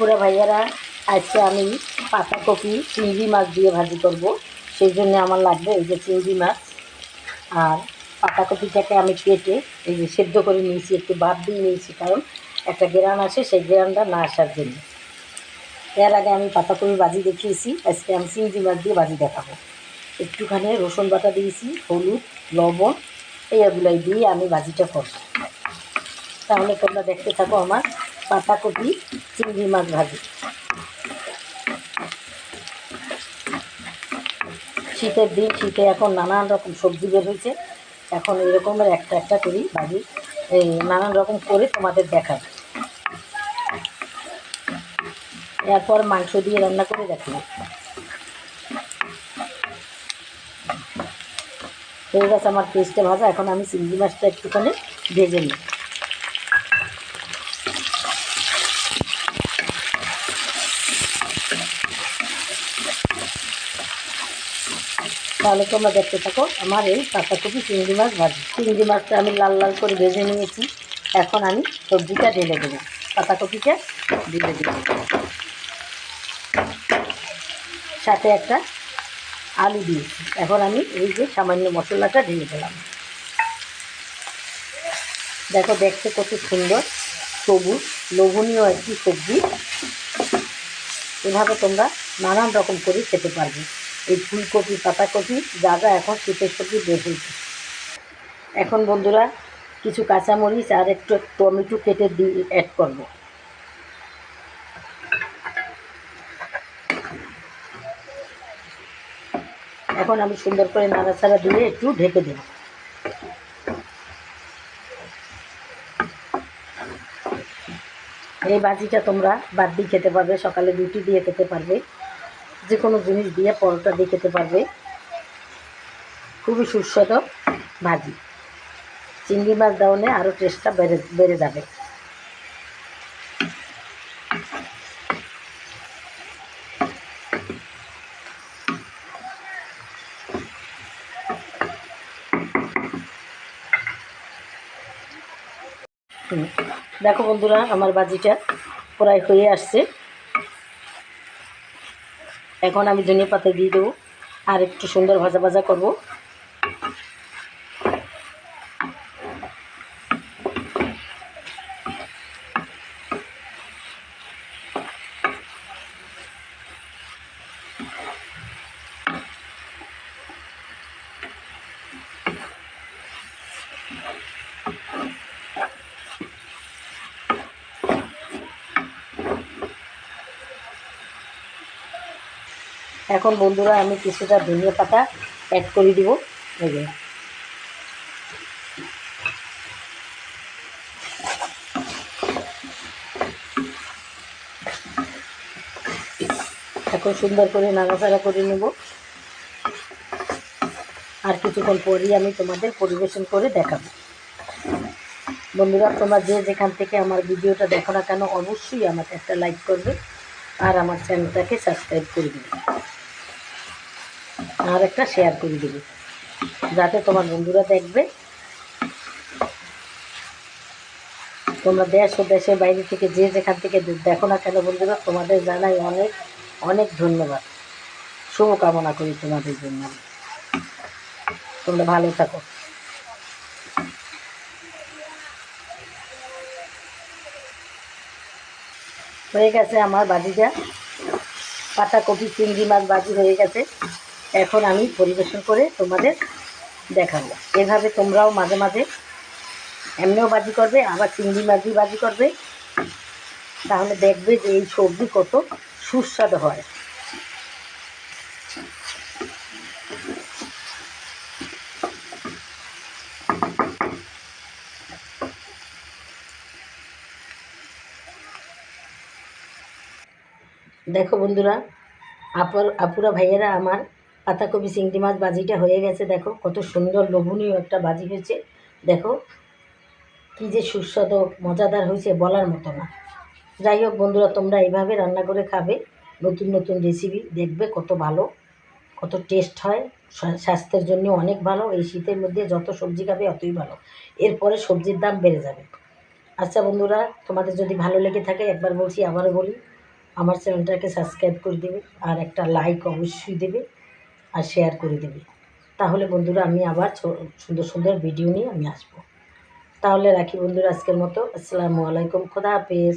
আপুরা ভাইয়ারা, আজকে আমি পাতাকপি চিংড়ি মাছ দিয়ে ভাজি করব। সেই জন্য আমার লাগবে এই যে চিংড়ি মাছ। আর পাতাকপিটাকে আমি কেটে এই যে সেদ্ধ করে নিয়েছি, একটু বাদ দিয়ে নিয়েছি, কারণ একটা গ্রান আসে সেই গ্রানটা না আসার জন্য। এর আগে আমি পাতাকপি ভাজি দেখিয়েছি, আজকে আমি চিংড়ি মাছ দিয়ে ভাজি দেখাবো। একটুখানি রসুন বাটা দিয়েছি, হলুদ, লবণ এইগুলাই দিয়ে আমি ভাজিটা করব তাহলে তোমরা দেখতে থাকো আমার পাতাকপি চিংড়ি মাছ ভাজি। শীতের দিন, শীতে এখন নানান রকম সবজি বের হয়েছে। এখন এরকমের একটা একটা করি ভাজি। এই নানান রকম করে তোমাদের দেখাবো। এরপর মাংস দিয়ে রান্না করে দেখাবো। হয়ে গেছে আমার পেস্টে ভাজা। এখন আমি চিংড়ি মাছটা একটুখানি ভেজে নিই। তাহলে তোমরা দেখতে থাকো, আমার এই পাতাকপি চিংড়ি মাছ ভাজি। চিংড়ি মাছটা আমি লাল লাল করে ভেজে নিয়েছি। এখন আমি সবজিটা ঢেলে দেবো। পাতাকপিটা ঢেলে দেবো। সাথে একটা আলু দিয়েছি। এখন আমি এই যে সামান্য মশলাটা ঢেলে দিলাম। দেখো, দেখতে কত সুন্দর সবুজ, লোভনীয় একটি সবজি। এভাবে তোমরা নানান রকম করে খেতে পারবে। এই ফুলকপি, পাতাকপি, যা যা এখন শীতের সবজি বের হয়েছে। এখন বন্ধুরা, কিছু কাঁচামরিচ আর একটু টমেটো কেটে দিয়ে অ্যাড করব। এখন আমি সুন্দর করে নাড়াচাড়া দিয়ে একটু ঢেকে দেব। এই বাজিটা তোমরা বাদ দিয়ে খেতে পারবে, সকালে রুটি দিয়ে খেতে পারবে। যে কোনো জিনিস দিয়ে পরোটা দিয়ে খেতে পারবে। খুবই সুস্বাদু ভাজি। চিংড়ি মাছ দেওয়ানে আরও টেস্টটা বেড়ে বেড়ে যাবে। দেখো বন্ধুরা, আমার বাজিটা প্রায় হয়ে আসছে। এখন আমি ধনিয়া পাতা দিয়ে দেবো আর একটু সুন্দর ভাজা ভাজা করব। এখন বন্ধুরা আমি কিছুটা ধনিয়া পাতা অ্যাড করে দিব। এই এখন সুন্দর করে নাড়াচাড়া করে নেব। আর কিছুক্ষণ পরই আমি তোমাদের পরিবেশন করে দেখাবো। বন্ধুরা, তোমরা যে যেখান থেকে আমার ভিডিওটা দেখো না কেন, অবশ্যই আমাকে একটা লাইক করবে আর আমার চ্যানেলটাকে সাবস্ক্রাইব করে দেবে। আর একটা শেয়ার করে দেবে, যাতে তোমার বন্ধুরা দেখবে। তোমরা দেশ ও দেশের বাইরে থেকে যে যেখান থেকে দেখো না কেন বন্ধুরা, তোমাদের জানাই অনেক অনেক ধন্যবাদ। শুভকামনা করি তোমাদের জন্য। তোমরা ভালো থাকো। হয়ে গেছে আমার বাজিটা। পাতাকপি চিংড়ি মাছ বাজি হয়ে গেছে। এখন আমি পরিবেশন করে তোমাদের দেখাবো। এভাবে তোমরাও মাঝে মাঝে এমনিও বাজি করবে, আবার চিংড়ি মাছই বাজি করবে। তাহলে দেখবে যে এই সবজি কত সুস্বাদু হয়। দেখো বন্ধুরা আপুরা ভাইয়েরা আমার পাতাকপি চিংড়ি মাছ বাজিটা হয়ে গেছে, দেখো কত সুন্দর লোভনীয় একটা বাজি হয়েছে। দেখো কী যে সুস্বাদু, মজাদার হয়েছে বলার মতো না। যাই হোক বন্ধুরা, তোমরা এইভাবে রান্না করে খাবে, নতুন নতুন রেসিপি দেখবে কত ভালো, কত টেস্ট হয় স্বাস্থ্যের জন্য অনেক ভালো, এই শীতের মধ্যে যত সবজি খাবে অতই ভালো। এরপরে সবজির দাম বেড়ে যাবে। আচ্ছা বন্ধুরা, তোমাদের যদি ভালো লেগে থাকে, একবার বলছি আবারও বলি, আমার চ্যানেলটাকে সাবস্ক্রাইব করে দেবে, আর একটা লাইক অবশ্যই দেবে। আর শেয়ার করে দেবে। তাহলে বন্ধুরা আমি আবার সুন্দর সুন্দর ভিডিও নিয়ে আমি আসব। তাহলে রাখি বন্ধুরা আজকের মতো। আসসালামু আলাইকুম। খোদা হাফেজ।